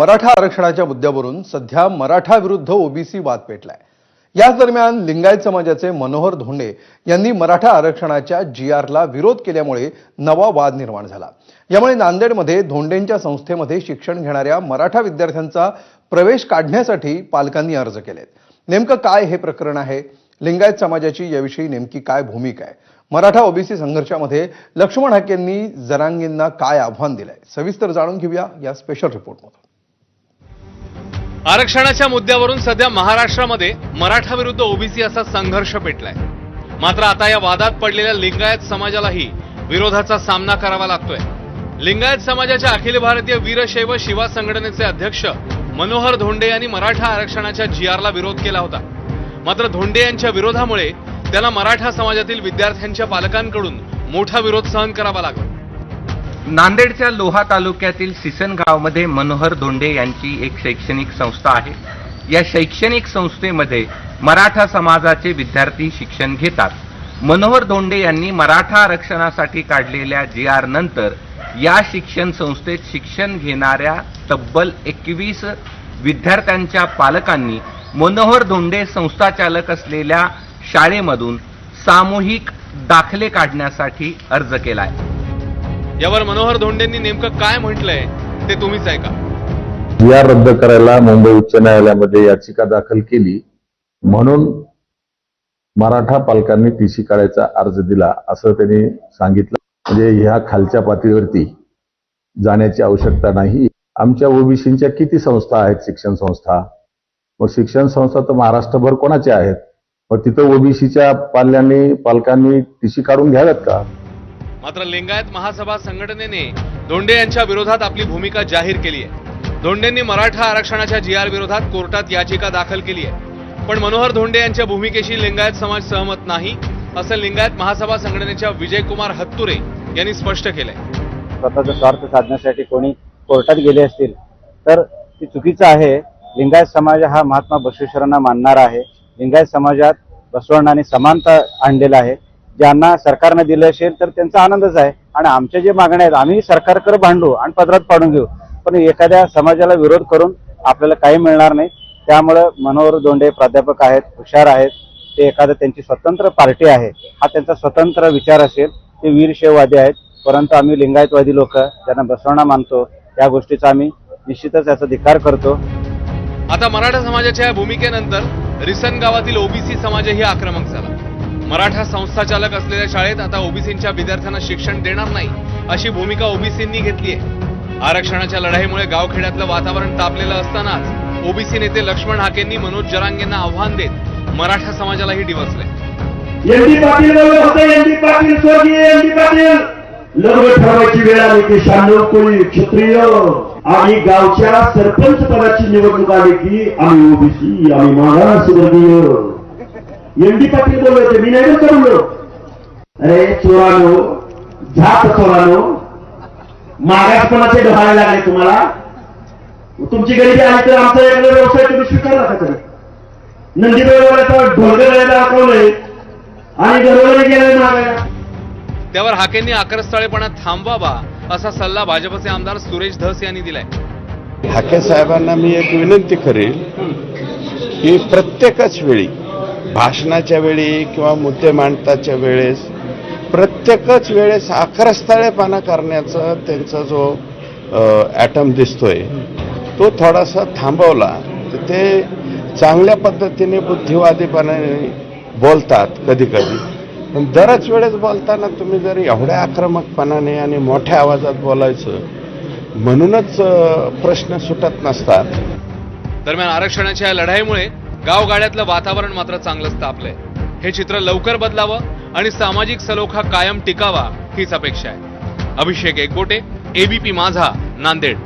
मराठा आरक्षणाच्या मुद्द्यावरून सध्या मराठा विरुद्ध ओबीसी वाद पेटलाय. याच दरम्यान लिंगायत समाजाचे मनोहर धोंडे यांनी मराठा आरक्षणाच्या जी आरला विरोध केल्यामुळे नवा वाद निर्माण झाला. यामुळे नांदेडमध्ये धोंडेंच्या संस्थेमध्ये शिक्षण घेणाऱ्या मराठा विद्यार्थ्यांचा प्रवेश काढण्यासाठी पालकांनी अर्ज केलेत. नेमकं काय हे प्रकरण आहे? लिंगायत समाजाची याविषयी नेमकी काय भूमिका आहे? मराठा ओबीसी संघर्षामध्ये लक्ष्मण हाकेंनी जरांगींना काय आव्हान दिलंय? सविस्तर जाणून घेऊया या स्पेशल रिपोर्टमधून आरक्षणाच्या मुद्द्यावरून सध्या महाराष्ट्रामध्ये मराठा विरुद्ध ओबीसी असा संघर्ष पेटलाय. मात्र आता या वादात पडलेल्या लिंगायत समाजालाही विरोधाचा सामना करावा लागतोय. लिंगायत समाजाच्या अखिल भारतीय वीरशैव शिवा संघटनेचे अध्यक्ष मनोहर धोंडे यांनी मराठा आरक्षणाच्या जी आरला विरोध केला होता. मात्र धोंडे यांच्या विरोधामुळे त्याला मराठा समाजातील विद्यार्थ्यांच्या पालकांकडून मोठा विरोध सहन करावा लागला. नांदेडच्या लोहा तालुक्यातील सिसनगावमध्ये मनोहर धोंडे यांची एक शैक्षणिक संस्था आहे. या शैक्षणिक संस्थेमध्ये मराठा समाजाचे विद्यार्थी शिक्षण घेतात. मनोहर धोंडे यांनी मराठा आरक्षणासाठी काढलेल्या जी आर नंतर या शिक्षण संस्थेत शिक्षण घेणाऱ्या तब्बल एकवीस विद्यार्थ्यांच्या पालकांनी मनोहर धोंडे संस्थाचालक असलेल्या शाळेमधून सामूहिक दाखले काढण्यासाठी अर्ज केला आहे यावर मनोहर धोंडेंनी नेमकं काय म्हटलंय ते तुम्हीच ऐका. या रद्द करायला मुंबई उच्च न्यायालयामध्ये याचिका दाखल केली. म्हणून मराठा पालकांनी टीसी काढायचा अर्ज दिला असं त्यांनी सांगितलं. म्हणजे ह्या खालच्या पातळीवरती जाण्याची आवश्यकता नाही. आमच्या ओबीसीच्या किती संस्था आहेत? शिक्षण संस्था. मग शिक्षण संस्था तर महाराष्ट्रभर कोणाच्या आहेत? मग तिथं ओबीसीच्या पाल्यांनी पालकांनी टीसी काढून घ्याव्यात का? मात्र लिंगायत महासभा संघटनेने धोंडे यांच्या विरोधात आपली भूमिका जाहीर केली आहे. धोंडेंनी मराठा आरक्षणाच्या जी आर विरोधात कोर्टात याचिका दाखल केली आहे. पण मनोहर धोंडे यांच्या भूमिकेशी लिंगायत समाज सहमत नाही असं लिंगायत महासभा संघटनेच्या विजयकुमार हत्तुरे यांनी स्पष्ट केलंय. स्वतःचा स्वार्थ साधण्यासाठी कोणी कोर्टात गेले असतील तर ते चुकीचं आहे. लिंगायत समाज हा महात्मा बसवेश्वरांना मानणारा आहे. लिंगायत समाजात बसवण्णाने समानता आणलेला आहे. ज्यांना सरकारनं दिलं असेल तर त्यांचा आनंदच आहे. आणि आमच्या जे मागण्या आहेत आम्ही सरकारकडे भांडू आणि पदरात पाडून घेऊ. पण एखाद्या समाजाला विरोध करून आपल्याला काही मिळणार नाही. त्यामुळं मनोहर दोंडे प्राध्यापक आहेत हुशार आहेत. ते एखादं त्यांची स्वतंत्र पार्टी आहे. हा त्यांचा स्वतंत्र विचार असेल. ते वीरशैववादी आहेत. परंतु आम्ही लिंगायतवादी लोक ज्यांना बसवणा मानतो या गोष्टीचा आम्ही निश्चितच याचा धिकार करतो. आता मराठा समाजाच्या या भूमिकेनंतर रिसन गावातील ओबीसी समाजही आक्रमक झाला. मराठा संस्थाचालक असलेल्या शाळेत आता ओबीसींच्या विद्यार्थ्यांना शिक्षण देणार नाही अशी भूमिका ओबीसींनी घेतली आहे आरक्षणाच्या लढाईमुळे गावखेड्यातलं वातावरण तापलेलं असतानाच ओबीसी नेते लक्ष्मण हाकेंनी मनोज जरांगेंना आव्हान देत मराठा समाजालाही डिवचलंय एम पाटील बोलत पाटील स्वर्गीय एम पाटील. लग्न ठरवायची वेळ आली की शांडव कोळी क्षत्रिय. आणि गावच्या सरपंच पदाची निवडणूक आली की आम्ही ओबीसी आम्ही मागासवर्गीय एम डी पाटील बोलत होते मी नाही करू अरे चोरानो झाप चोरानो मागासपणाचे ढोहायला लागले तुम्हाला. तुमची गरिबी आली तर आमचा एखादा व्यवसाय तुम्ही स्वीकारला का तरी नंदी तर ढोलगड दाखवलंय आणि घरोघरी गेलंय मागायला. त्यावर हाकेंनी आक्रस्थळेपणा थांबवावा असा सल्ला भाजपचे आमदार सुरेश धस यांनी दिलाय. हाके साहेबांना मी एक विनंती करेल की प्रत्येकच वेळी भाषणाच्या वेळी किंवा मुद्दे मांडताच्या वेळेस प्रत्येकच वेळेस आक्रस्थळेपणा करण्याचा त्यांचा जो ॲटम दिसतोय तो थोडासा थांबवला. तर ते चांगल्या पद्धतीने बुद्धिवादीपणाने बोलतात कधी कधी पण दरच वेळेस बोलताना तुम्ही जर एवढ्या आक्रमकपणाने आणि मोठ्या आवाजात बोलायचं म्हणूनच प्रश्न सुटत नसतात. दरम्यान आरक्षणाच्या या लढाईमुळे गावगाड्यातलं वातावरण मात्र चांगलंच तापलंय. हे चित्र लवकर बदलावं आणि सामाजिक सलोखा कायम टिकावा हीच अपेक्षा आहे. अभिषेक एकबोटे एबीपी माझा नांदेड.